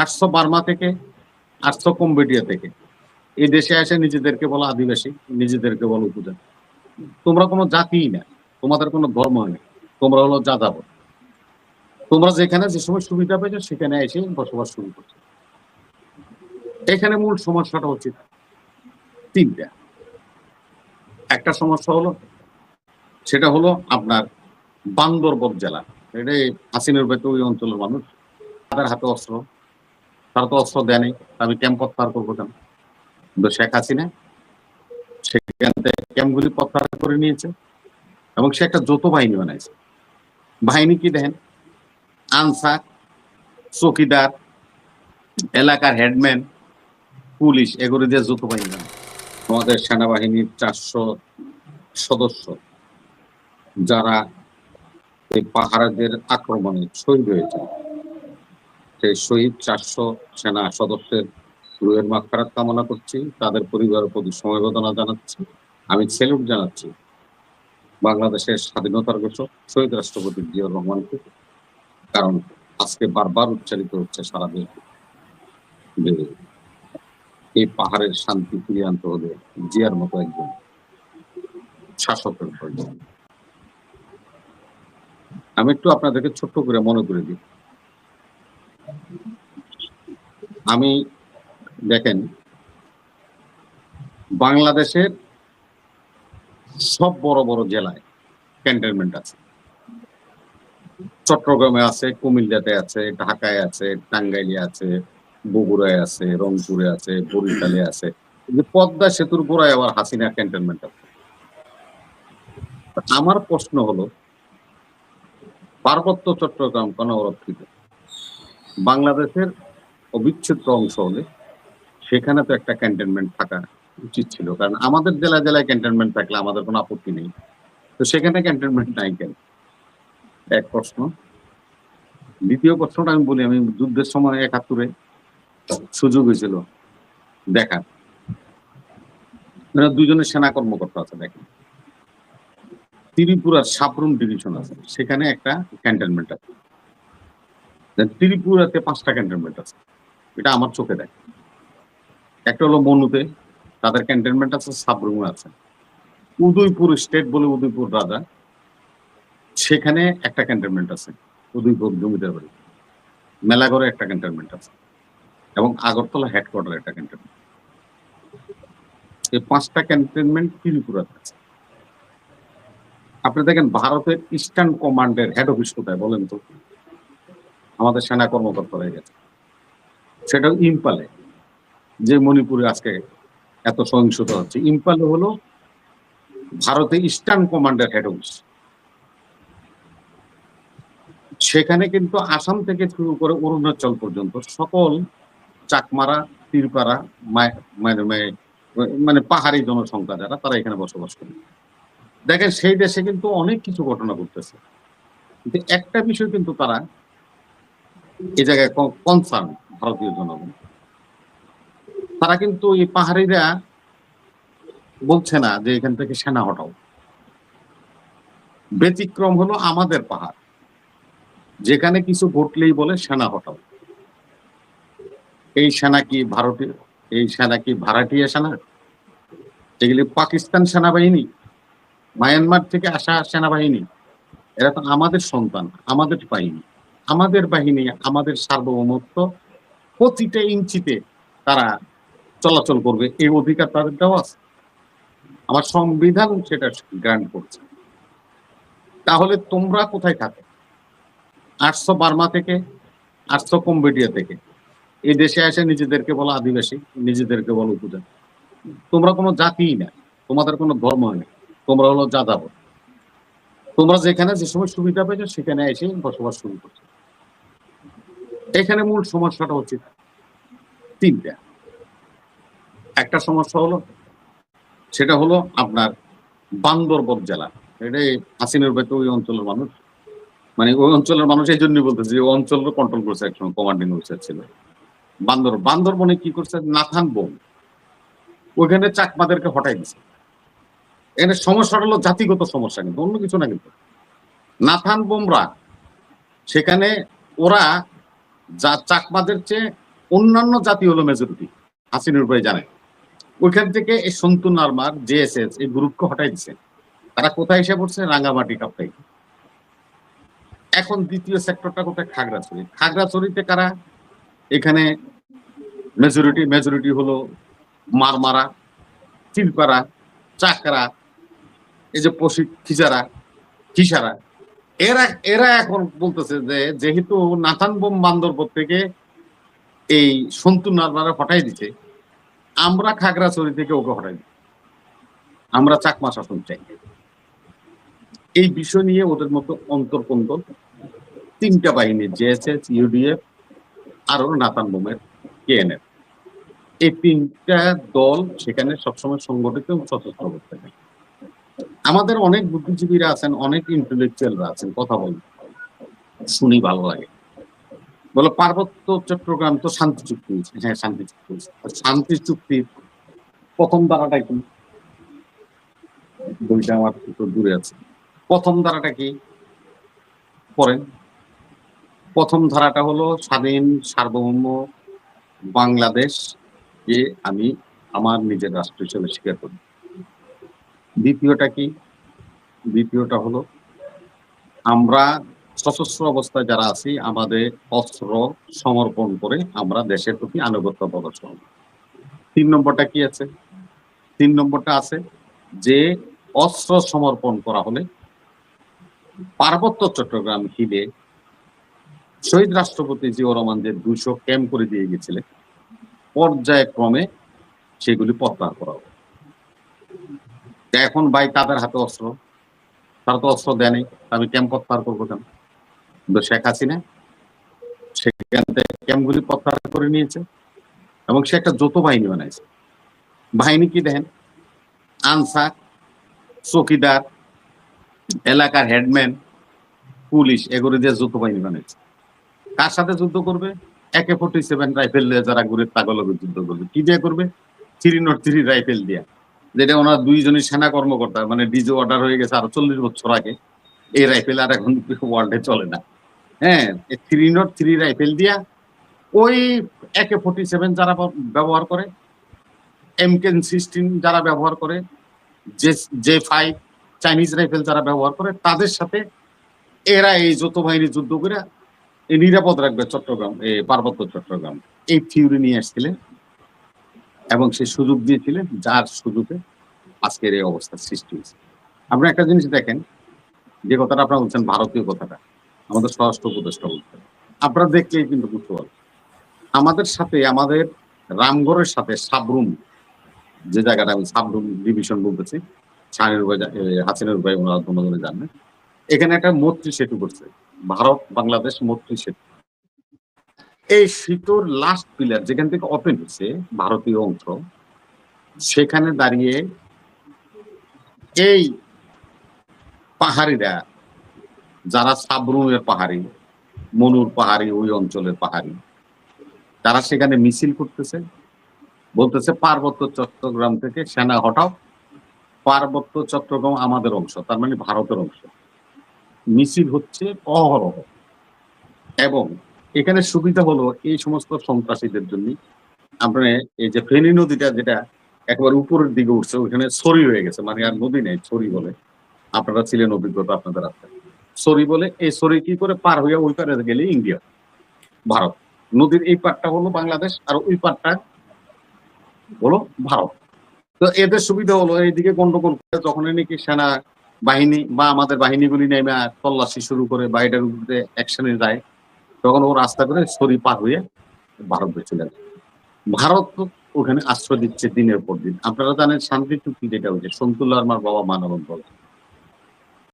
আসছো বার্মা থেকে, আটশো কম্বোডিয়া থেকে। এই দেশে এসে নিজেদেরকে বলো আদিবাসী, নিজেদেরকে বলো উপজাতি। তোমরা কোনো জাতিই না, তোমাদের কোনো ধর্ম নেই তোমরা হলো যাযাবর। তোমরা যেখানে যে সময় সুবিধা পেয়েছ, সেখানে এসে বসবাস শুরু করছ। এখানে মূল সমস্যাটা হচ্ছে তিনটা। একটা সমস্যা হলো, সেটা হলো আপনার বান্দরবন জেলা। এটা এই হাসিনের ভেতর ওই অঞ্চলের মানুষ। তাদের হাতে অস্ত্র তারা তো অস্ত্র দেয়নি আমি ক্যাম্প প্রত্যাহার করব কেন? কিন্তু শেখ হাসিনা সেখান থেকে ক্যাম্পগুলি প্রত্যাহার করে নিয়েছে এবং সে একটা যৌথ বাহিনী বানাইছে। বাহিনী কি দেখেন? আনসার, চকিদার, এলাকার হেডম্যান, পুলিশ এগুলো দিয়ে যৌথ বাহিনী বানায়। আমাদের সেনাবাহিনীর চারশো সদস্য যারা এই পাহাড়ের আক্রমণে শহীদ হয়েছে। শহীদ চারশো সেনা সদস্যের রুহের মাখারাত কামনা করছি। তাদের পরিবারের প্রতি সমবেদনা জানাচ্ছি। আমি সেলুট জানাচ্ছি বাংলাদেশের স্বাধীনতার ঘোষক শহীদ রাষ্ট্রপতি জিয়াউর রহমানকে। কারণ আজকে বারবার উচ্চারিত হচ্ছে সারা দেশে যে এই পাহাড়ের শান্তি ফিরিয়ে আনতে হলে জিয়ার মতো একজন শাসকের আমি একটু আপনাদেরকে ছোট্ট করে মনে করে দিই। আমি, দেখেন, বাংলাদেশের সব বড় বড় জেলায় ক্যান্টনমেন্ট আছে। চট্টগ্রামে আছে, কুমিল্লাতে আছে, ঢাকায় আছে, টাঙ্গাইলে আছে, বগুড়ায় আছে, রংপুরে আছে, বরিশালে আছে। পদ্মা সেতুর গোড়ায় আবার হাসিনা ক্যান্টনমেন্ট আছে। আমার প্রশ্ন হলো, পার্বত্য চট্টগ্রাম কেন অরক্ষিত? বাংলাদেশের অবিচ্ছেদ্য অংশ হলে সেখানে তো একটা ক্যান্টনমেন্ট থাকা উচিত ছিল। কারণ আমাদের জেলা জেলায় ক্যান্টনমেন্ট থাকলে আমাদের কোনো আপত্তি নেই। তো সেখানে ক্যান্টনমেন্ট নাই কেন? এক প্রশ্ন। দ্বিতীয় প্রশ্নটা আমি বলি, আমি যুদ্ধের সময় একাত্তরে সুযোগ হয়েছিল দেখার। দুজনের সেনা কর্মকর্তা আছে, দেখেন। ত্রিপুরার সাবরুম ডিভিশন আছে, সেখানে একটা ক্যান্টনমেন্ট আছে। ত্রিপুরাতে পাঁচটা ক্যান্টনমেন্ট আছে। এটা আমার চোখে দেখ। একটা হলো মনুতে, তাদের ক্যান্টনমেন্ট আছে, সাবরুমে আছে। উদয়পুর স্টেট বলে উদয়পুর রাজা, সেখানে একটা ক্যান্টনমেন্ট আছে, উদয়পুর জমিদার বাড়ি। মেলাগড়ে একটা ক্যান্টনমেন্ট আছে, এবং আগরতলা হেডকোয়ার্টার একটা ক্যান্টনমেন্ট এই পাঁচটা ক্যান্টনমেন্ট ত্রিপুরাতে আছে। আপনি দেখেন, ভারতের ইস্টার্ন কমান্ডের হেড অফিস কোথায় বলেন তো? আমাদের সেনা কর্মকর্তা হয়ে গেছে। সেটা ইম্পালে, যে মণিপুরে আজকে এত সহিংসতা হচ্ছে। ইম্পালে হলো ভারতের ইস্টার্ন কমান্ডের হেড অফিস। সেখানে কিন্তু আসাম থেকে শুরু করে অরুণাচল পর্যন্ত সকল চাকমারা, তীরপাড়া মানে মানে- মানে পাহাড়ি জনসংখ্যা যারা, তারা এখানে বসবাস করে। দেখেন, সেই দেশে কিন্তু অনেক কিছু ঘটনা ঘটতেছে। কিন্তু একটা বিষয় কিন্তু তারা জায়গায় কনসার্ন ভারতীয় জনগণ। তারা কিন্তু এই পাহাড়িরা বলছে না যে এখান থেকে সেনা হটাও। ব্যতিক্রম হলো আমাদের পাহাড়। যেখানে কিছু ঘটলেই বলে সেনা হটাও। এই সেনা কি ভারতীয়? এই সেনা কি ভাড়াটিয়া সেনা? এগুলি পাকিস্তান সেনাবাহিনী? মায়ানমার থেকে আসা সেনাবাহিনী? এরা তো আমাদের সন্তান, আমাদের বাহিনী আমাদের বাহিনী, আমাদের সার্বভৌমত্ব প্রতিটা ইঞ্চিতে তারা চলাচল করবে। এই অধিকার তাদের দেওয়া আছে। আমার সংবিধান সেটা গ্রান্ট করছে। তাহলে তোমরা কোথায় থাকো? আটশো বার্মা থেকে, আটশো কম্বোডিয়া থেকে। এই দেশে এসে নিজেদেরকে বলো আদিবাসী, নিজেদেরকে বলো উপজাতি। তোমরা কোনো জাতিই না। তোমাদের কোনো ধর্ম নেই। তোমরা হলো যাযাবর। তোমরা যেখানে যে সময় সুবিধা পেয়েছ, সেখানে এসে বসবাস শুরু করছ। এখানে মূল সমস্যাটা হচ্ছে তিনটা। একটা সমস্যা হলো, সেটা হলো আপনার বান্দরবন জেলা। এটা এই হাসিনের ভেতর ওই অঞ্চলের মানুষ। মানে ওই অঞ্চলের মানুষ এই জন্যই বলতেছে যে অঞ্চল কন্ট্রোল করছে একসময় কমান্ডিং অফিসার ছিল। বান্দর, বান্দরবনে কি করছে? নাথান বোম ওইখানে চাকমাদেরকে হটাই দিছে। এখানে সমস্যাটা হলো জাতিগত সমস্যা কিন্তু, অন্য কিছু না কিন্তু। নাথান বোমরা সেখানে ওরা যা চাকমাদের চেয়ে অন্যান্য জাতি হলো মেজরিটি, হাসিনুর ভাই জানে। ওইখান থেকে এই সন্তু নার্মার, জেএসএস, এই গ্রুপকে হটাই দিছে। তারা কোথায় এসে পড়ছে? রাঙ্গামাটি, কাপ্তাই। এখন দ্বিতীয় সেক্টরটা কোথায়? খাগড়াছড়ি। খাগড়াছড়িতে কারা? এখানে মেজরিটি মেজরিটি হলো মারমারা চিলপাড়া চাকরা, এই যে পশি খিজারা, খিসারা। এরা এরা এখন বলতেছে যে, যেহেতু নাথান বোম বান্দরবন থেকে এই সন্তু নারমারা হটাই দিছে, আমরা খাগড়াছড়ি থেকে ওকে হটাই দিই। আমরা চাকমা শাসন চাই। এই বিষয় নিয়ে ওদের মতো অন্তর্কন্দল তিনটা বাহিনী জেএসএস ইউডিএফ আর নাতান বোমের কেএনএফ এই তিনটা দল সেখানে সবসময় সংগঠিত সশস্ত্র অবস্থা থাকে। আমাদের অনেক বুদ্ধিজীবীরা আছেন, অনেক ইন্টেলেকচুয়ালরা আছেন, কথা বলেন। শুনি ভালো লাগে। বলে, পার্বত্য চট্টগ্রাম তো শান্তি চুক্তি হয়েছে। হ্যাঁ শান্তি চুক্তি শান্তি চুক্তির প্রথম ধারাটা কি? বইটা আমার একটু দূরে আছে। প্রথম ধারাটা কি? পড়েন। প্রথম ধারাটা হলো, স্বাধীন সার্বভৌম বাংলাদেশ যে আমি আমার নিজের রাষ্ট্র হিসেবে স্বীকার করি। দ্বিতীয়টা কি? দ্বিতীয়টা হলো, আমরা সশস্ত্র অবস্থায় যারা আছি, আমাদের অস্ত্র সমর্পণ করে আমরা দেশের প্রতি আনুগত্য প্রদর্শন তিন নম্বরটা কি আছে? তিন নম্বরটা আছে যে অস্ত্র সমর্পণ করা হলে পার্বত্য চট্টগ্রাম হিলে শহীদ রাষ্ট্রপতি জিয়াউর রহমান যে দুইশো ক্যাম্প করে দিয়ে গেছিলেন, পর্যায়ক্রমে সেগুলি প্রত্যাহার করা হবে। এখন ভাই তাদের হাতে অস্ত্র। তারা তো অস্ত্র দেয়নি আমি ক্যাম্প প্রত্যাহার করব কেন? কিন্তু শেখ হাসিনা সেখান থেকে ক্যাম্পগুলি প্রত্যাহার করে নিয়েছে এবং সে একটা যৌথ বাহিনী বানাইছে। বাহিনী কি দেখেন? আনসার, চকিদার, এলাকার হেডম্যান, পুলিশ, এগুলো দিয়ে যৌথ বাহিনী বানাইছে। কার সাথে যুদ্ধ করবে? একে ফোর্টি সেভেন রাইফেল দিয়ে যারা ঘুরে তাগলগে যুদ্ধ করবে। কি দিয়ে করবে? থ্রি নট থ্রি রাইফেল দিয়া। যেটা ওনার দুইজনই সেনা কর্মকর্তা মানে ডিজে অর্ডার হয়ে গেছে আরও চল্লিশ বছর আগে। এই রাইফেল আর এখন ওয়ার্ল্ডে চলে না। হ্যাঁ থ্রি নট থ্রি রাইফেল দিয়া ওই একে ফোর্টি সেভেন যারা ব্যবহার করে এম এমকেন সিক্সটিন যারা ব্যবহার করে যে জে ফাইভ চাইনিজ রাইফেল যারা ব্যবহার করে, তাদের সাথে এরা এই যৌথ বাহিনী যুদ্ধ করে নিরাপদ রাখবে চট্টগ্রাম, এই পার্বত্য চট্টগ্রাম। এই থিওরি নিয়ে আসছিলেন। এবং সে সুযোগ দিয়েছিলেন যার সুযোগে আজকের এই অবস্থার সৃষ্টি হয়েছে। আপনি একটা জিনিস দেখেন, যে কথাটা আপনারা বলছেন, ভারতীয় কথাটা, আমাদের স্বরাষ্ট্র উপদেষ্টা বলছেন। আপনারা দেখলেই কিন্তু বুঝতে পারবেন। আমাদের সাথে, আমাদের রামগড়ের সাথে সাবরুম, যে জায়গাটা আমি সাবরুম ডিভিশন বলতেছি শাহিনুর ভাই হাসিনুর ভাই ওনারা জানেন এখানে একটা মৈত্রী সেতু করছে। ভারত, বাংলাদেশ মৈত্রী সেতু। এই সেতুর লাস্ট পিলার যেখান থেকে ওপেন হচ্ছে, ভারতীয় অংশ, সেখানে দাঁড়িয়ে এই পাহাড়িরা, যারা সাবরুমের পাহাড়ি, মনুর পাহাড়ি, ওই অঞ্চলের পাহাড়ি, তারা সেখানে মিছিল করতেছে, বলতেছে, পার্বত্য চট্টগ্রাম থেকে সেনা হটাও, পার্বত্য চট্টগ্রাম আমাদের অংশ, তার মানে ভারতের অংশ। মিছিল হচ্ছে অহরহ এবং এখানে সুবিধা হলো এই সমস্ত সন্ত্রাসীদের জন্য। আপনার এই যে ফেনী নদীটা যেটা একবার উপরের দিকে উঠছে, ওইখানে সরি হয়ে গেছে। মানে আর নদী নেই সরি বলে। আপনারা ছিলেন অভিজ্ঞতা আপনাদের আছে সরি বলে, এই সরি কি করে পার হইয়া ওই পারে গেলে ইন্ডিয়া, ভারত। নদীর এই পারটা হলো বাংলাদেশ, আর ওই পারটা হলো ভারত। তো এদের সুবিধা হলো, এইদিকে গন্ডগোল করে যখনই নাকি সেনা বাহিনী বা আমাদের বাহিনীগুলি নেমে তল্লাশি শুরু করে বা এটার উপরে অ্যাকশনে যায় তখন ও রাস্তা করে সরি পার হয়ে ভারত চলে ভারত ওখানে আশ্রয় দিচ্ছে দিনের পর দিন। আপনারা জানেন শান্তি চুক্তি যেটা হয়েছে সন্তুল আমার বাবা মানবন বল